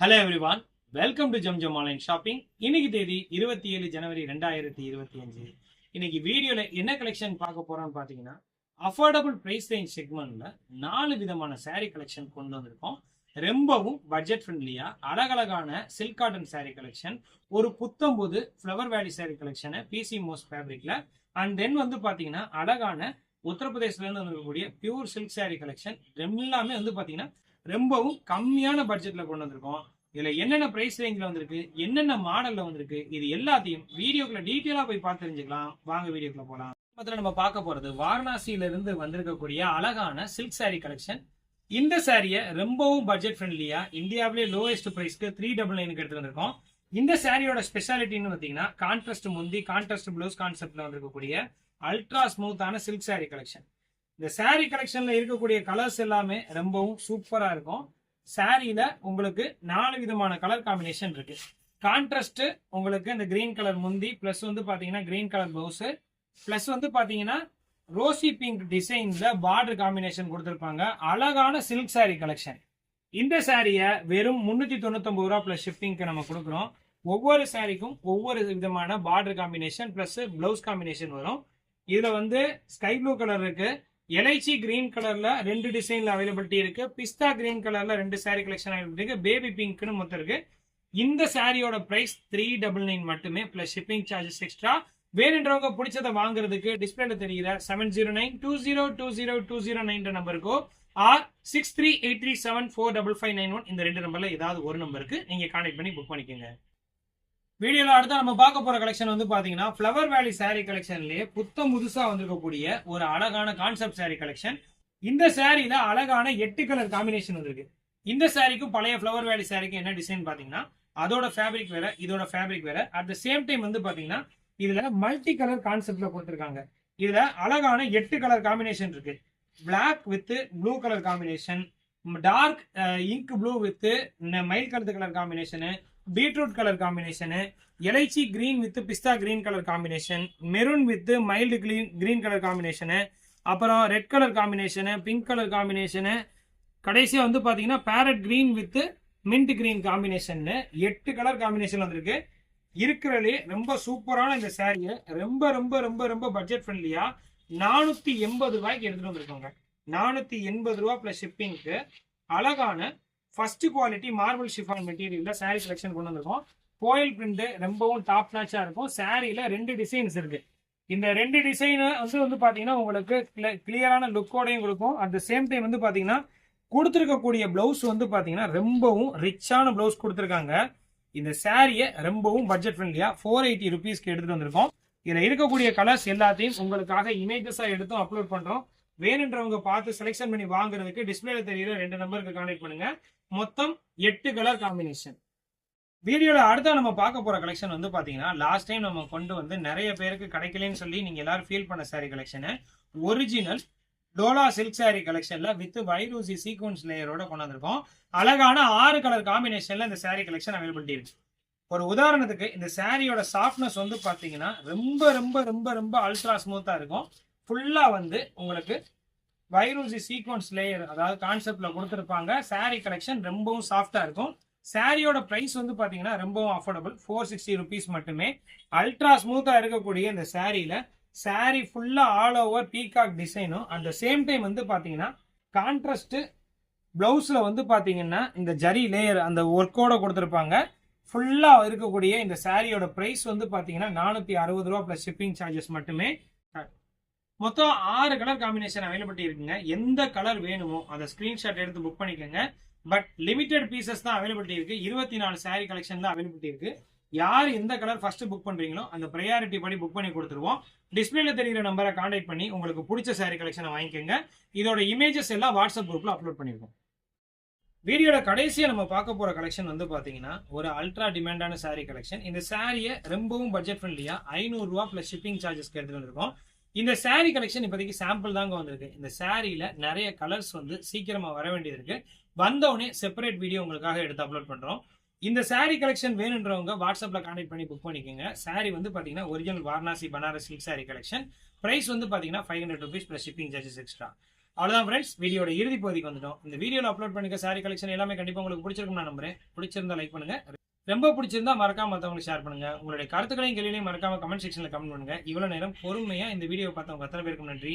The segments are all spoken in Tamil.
Hello everyone welcome to Jamjam online shopping இன்னைக்கு தேதி இருபத்தி ஏழு ஜனவரி ரெண்டாயிரத்தி இருபத்தி அஞ்சு இன்னைக்கு வீடியோல என்ன கலெக்ஷன் பார்க்க போறோம்னு பாத்தீங்கன்னா அஃபோர்டபுள் பிரைஸ் ரேஞ்ச் செக்மெண்ட்ல நாலு விதமான சேரீ கலெக்ஷன் கொண்டு வந்திருக்கோம். ரொம்பவும் பட்ஜெட் ஃப்ரெண்ட்லியா அழகழகான சில்க் காட்டன் saree கலெக்ஷன் ஒரு புத்தம்போது ஃப்ளவர் வேலி saree கலெக்ஷனை பிசி மோஸ் ஃபேப்ரிக்ல அண்ட் தென் வந்து பாத்தீங்கன்னா அழகான உத்தரப்பிரதேசல இருந்து வந்திருக்கக்கூடிய பியூர் சில்க் saree கலெக்ஷன் எல்லாமே வந்து பாத்தீங்கன்னா ரொம்பவும் கம்மியான பட்ஜெட்ல கொண்டு வந்திருக்கோம். இதுல என்னென்ன பிரைஸ் ரேஞ்சில் வந்திருக்கு என்னென்ன மாடலில் வந்திருக்கு இது எல்லாத்தையும் வீடியோக்குள்ள டீட்டெயிலாக போய் பார்த்து தெரிஞ்சுக்கலாம். வாங்க வீடியோக்குள்ள போகலாம் மொத்தத்தில் நம்ம பார்க்க போறது வாரணாசியில இருந்து வந்திருக்கக்கூடிய அழகான சில்க் சாரீ கலெக்ஷன் இந்த சாரியை ரொம்பவும் பட்ஜெட் ஃப்ரெண்ட்லியா இந்தியாவிலே லோவஸ்ட் பிரைஸ்க்கு த்ரீ டபுள் நைனுக்கு எடுத்து வந்திருக்கோம். இந்த சாரியோட ஸ்பெஷாலிட்டின்னு பார்த்தீங்கன்னா கான்ட்ராஸ்ட் முந்தி கான்ட்ராஸ்ட் ப்ளவுஸ் கான்செப்ட்ல வந்திருக்கக்கூடிய அல்ட்ரா ஸ்மூத்தான சில்க் saree கலெக்ஷன் இந்த saree கலெக்ஷன்ல இருக்கக்கூடிய கலர்ஸ் எல்லாமே ரொம்பவும் சூப்பரா இருக்கும். சாரியில உங்களுக்கு நாலு விதமான கலர் காம்பினேஷன் இருக்கு. கான்ட்ராஸ்ட் உங்களுக்கு இந்த கிரீன் கலர் முந்தி பிளஸ் வந்து பாத்தீங்கன்னா கிரீன் கலர் பிளவுஸ் பிளஸ் வந்து பாத்தீங்கன்னா ரோசி பிங்க் டிசைன்ல பார்டர் காம்பினேஷன் கொடுத்துருப்பாங்க. அழகான சில்க் saree கலெக்ஷன் இந்த சாரியை வெறும் முன்னூத்தி தொண்ணூத்தி ரூபா பிளஸ் ஷிப்பிங்க்கு நம்ம கொடுக்குறோம். ஒவ்வொரு சாரிக்கும் ஒவ்வொரு விதமான border combination plus blouse combination வரும். இதுல வந்து ஸ்கை ப்ளூ கலர் இருக்கு. எலைச்சி கிரீன் கலர்ல ரெண்டு டிசைன்ல அவைலபிலிட்டி இருக்கு. பிஸ்தா கிரீன் கலர்ல ரெண்டு saree கலெக்ஷன் அவைலபிலிட்டி இருக்கு. பேபி பிங்க்னு மொத்தம் இருக்கு. இந்த சாரியோட பிரைஸ் த்ரீ டபுள் நைன் மட்டுமே பிளஸ் ஷிப்பிங் சார்ஜஸ் எக்ஸ்ட்ரா வேணுன்றவங்க பிடிச்சதை வாங்குறதுக்கு டிஸ்பிளேல தெரிகிற seven zero nine two zero two zero two zero nine நம்பருக்கோ or six three eight three seven four double five nine one இந்த ரெண்டு நம்பர்ல ஏதாவது ஒரு நம்பருக்கு நீங்க கான்டாக்ட் பண்ணி புக் பண்ணிக்கோங்க. வீடியோல அடுத்து நம்ம பார்க்க போற கலெக்ஷன் வந்து பாத்தீங்கன்னா ஃப்ளவர் வேலி saree கலெக்ஷன்லயே புத்தம் புதுசா வந்திருக்கக்கூடிய ஒரு அழகான கான்செப்ட் saree கலெக்ஷன் இந்த சாரியில அழகான எட்டு கலர் காம்பினேஷன் வந்திருக்கு. இந்த சாரிக்கும் பழைய ஃப்ளவர் வேலி சாரிக்கும் என்ன டிசைன் பாத்தீங்கன்னா அதோட ஃபேப்ரிக் வேற இதோட ஃபேப்ரிக் வேற. அட் த சேம் டைம் வந்து பாத்தீங்கன்னா இதுல மல்டி கலர் கான்செப்ட்ல கொடுத்துருக்காங்க. இதுல அழகான எட்டு கலர் காம்பினேஷன் இருக்கு. Black with blue colour combination dark ink blue with மயில் colour colour combination beetroot colour combination எலைச்சி green with pista green colour combination maroon with mild green green colour combination அப்புறம் red colour combination pink colour combination கடைசியாக வந்து பார்த்தீங்கன்னா parrot green with mint green காம்பினேஷன்னு எட்டு கலர் காம்பினேஷன் வந்திருக்கு. இருக்கிறதுலே ரொம்ப சூப்பரான இந்த சாரியை ரொம்ப ரொம்ப ரொம்ப ரொம்ப பட்ஜெட் ஃப்ரெண்ட்லியா நானூற்றி எண்பது ரூபாய்க்கு எடுத்துகிட்டு வந்திருக்கோங்க. நானூற்றி எண்பது ரூபா ப்ளஸ் ஷிப்பிங்க்கு அழகான ஃபர்ஸ்ட் குவாலிட்டி மார்பிள் ஷிஃபான் மெட்டீரியல்ல saree செலெக்ஷன் கொண்டு வந்திருக்கோம். கோயில் பிரிண்ட் ரொம்பவும் டாப் நாச்சா இருக்கும். சாரியில ரெண்டு டிசைன்ஸ் இருக்கு. இந்த ரெண்டு டிசைன் வந்து வந்து பாத்தீங்கன்னா உங்களுக்கு கிளியரான லுக்கோடையும் கொடுக்கும். அட் த சேம் டைம் வந்து பாத்தீங்கன்னா கொடுத்துருக்கக்கூடிய பிளவுஸ் வந்து பாத்தீங்கன்னா ரொம்பவும் ரிச்சான பிளவுஸ் கொடுத்துருக்காங்க. இந்த சாரியை ரொம்பவும் பட்ஜெட் ஃப்ரெண்ட்லியா ஃபோர் எயிட்டி ருபீஸ்க்கு எடுத்துட்டு வந்திருக்கோம். இதுல இருக்கக்கூடிய கலர்ஸ் எல்லாத்தையும் உங்களுக்காக இமேஜஸா எடுத்தும் அப்லோட் பண்றோம். வேணுன்றவங்க பார்த்து செலெக்ஷன் பண்ணி வாங்குறதுக்கு டிஸ்பிளேல தெரியுற ரெண்டு நம்பருக்கு கான்டெக்ட் பண்ணுங்க. மொத்தம் எட்டு கலர் காம்பினேஷன் வீடியோல அடுத்த நம்ம பார்க்க போற கலெக்ஷன் வந்து பாத்தீங்கன்னா லாஸ்ட் டைம் நம்ம கொண்டு வந்து நிறைய பேருக்கு கிடைக்கலன்னு சொல்லி நீங்க எல்லாரும் ஃபீல் பண்ண saree collection original Dola silk saree கலெக்ஷன்ல வித் வைரூசி சீக்வன்ஸ் லேயரோட கொண்டாந்துருக்கோம் அழகான ஆறு கலர் காம்பினேஷன்ல இந்த saree கலெக்ஷன் அவைலபிலிட்டி இருக்கு. ஒரு உதாரணத்துக்கு இந்த சாரியோட சாஃப்ட்னஸ் வந்து பாத்தீங்கன்னா ரொம்ப ரொம்ப ரொம்ப ரொம்ப அல்ட்ரா ஸ்மூத்தா இருக்கும். ஃபுல்லாக வந்து உங்களுக்கு வைரூசி சீக்வன்ஸ் லேயர் அதாவது கான்செப்டில் கொடுத்துருப்பாங்க. சாரீ கலெக்ஷன் ரொம்பவும் சாஃப்டாக இருக்கும். சாரியோட ப்ரைஸ் வந்து பார்த்தீங்கன்னா ரொம்பவும் அஃபோர்டபுள் ஃபோர் சிக்ஸ்டி ருபீஸ் மட்டுமே. அல்ட்ரா ஸ்மூத்தாக இருக்கக்கூடிய இந்த சாரியில் saree ஃபுல்லாக ஆல் ஓவர் பீகாக் டிசைனும் அட் த சேம் டைம் வந்து பார்த்தீங்கன்னா கான்ட்ராஸ்ட்டு ப்ளவுஸில் வந்து பார்த்தீங்கன்னா இந்த ஜரி லேயர் அந்த ஒர்க்கோட கொடுத்துருப்பாங்க. ஃபுல்லாக இருக்கக்கூடிய இந்த சாரியோட ப்ரைஸ் வந்து பார்த்தீங்கன்னா நானூற்றி அறுபது ரூபா ப்ளஸ் ஷிப்பிங் சார்ஜஸ் மட்டுமே. மொத்தம் ஆறு கலர் காம்பினேஷன் அவைலபிலிட்டி இருக்குங்க. எந்த கலர் வேணுமோ அதை ஸ்கிரீன்ஷாட் எடுத்து புக் பண்ணிக்கோங்க. பட் லிமிடெட் பீசஸ் தான் அவைலபிலிட்டி இருக்கு. இருபத்தி நாலு சாரி கலெக்ஷன் தான் அவைலபிலிட்டி இருக்கு. யார் எந்த கலர் ஃபர்ஸ்ட் புக் பண்றீங்களோ அந்த ப்ரையாரிட்டி படி புக் பண்ணி கொடுத்துருவோம். டிஸ்பிளேல தெரிகிற நம்பரை காண்டாக்ட் பண்ணி உங்களுக்கு பிடிச்ச சாரி கலெக்ஷனை வாங்கிக்கோங்க. இதோட இமேஜஸ் எல்லாம் வாட்ஸ்அப் குரூப்ல அப்லோட் பண்ணிருக்கோம். வீடியோட கடைசியா நம்ம பார்க்க போற கலெக்ஷன் வந்து பாத்தீங்கன்னா ஒரு அல்ட்ரா டிமாண்டான saree கலெக்ஷன் இந்த சாரியை ரொம்பவும் பட்ஜெட் ஃப்ரெண்ட்லியா ஐநூறு ரூபா பிளஸ் ஷிப்பிங் சார்ஜஸ்க்கு எடுத்துட்டு வந்திருக்கோம். இந்த saree கலெக்ஷன் இப்போதைக்கு சாம்பிள் தாங்க வந்திருக்கு. இந்த சாரியில் நிறைய கலர்ஸ் வந்து சீக்கிரமாக வர வேண்டியது இருக்கு. வந்தவுடனே செப்பரேட் வீடியோ உங்களுக்காக எடுத்து அப்லோட் பண்ணுறோம் இந்த saree கலெக்ஷன் வேணுன்றவங்க வாட்ஸ்அப்பில் காண்டக்ட் பண்ணி புக் பண்ணிக்கோங்க. சாரீ வந்து பார்த்தீங்கன்னா original Varanasi Banaras silk saree collection price வந்து பார்த்தீங்கன்னா five hundred rupees plus shipping charges extra அவ்வளோதான் ஃப்ரெண்ட்ஸ் வீடியோட இறுதி பகுதிக்கு வந்துட்டோம். இந்த வீடியோவில் அப்லோட் பண்ணிக்க சாரி கலெக்ஷன் எல்லாமே கண்டிப்பாக உங்களுக்கு பிடிச்சிருக்கும் நான் நம்புறேன். பிடிச்சிருந்தா லைக் பண்ணுங்க. ரொம்ப பிடிச்சிருந்தா மறக்காம மற்றவங்களுக்கு ஷேர் பண்ணுங்க. உங்களுடைய கருத்துக்களையும் கேள்விகளையும் மறக்காம கமெண்ட் செக்ஷன்ல கமெண்ட் பண்ணுங்க. இவ்வளவு நேரம் பொறுமையா இந்த வீடியோ பார்த்தவங்க அத்தனை பேருக்கும் நன்றி.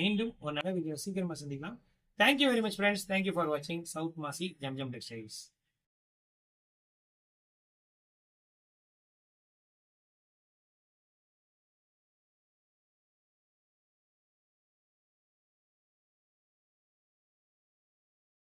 மீண்டும் ஒரு நல்ல வீடியோ சீக்கிரமா சந்திக்கலாம். Thank you very much friends thank you for வாட்சிங் சவுத் மாசி ஜம் ஜம் டெக்ஸ்டைல்ஸ்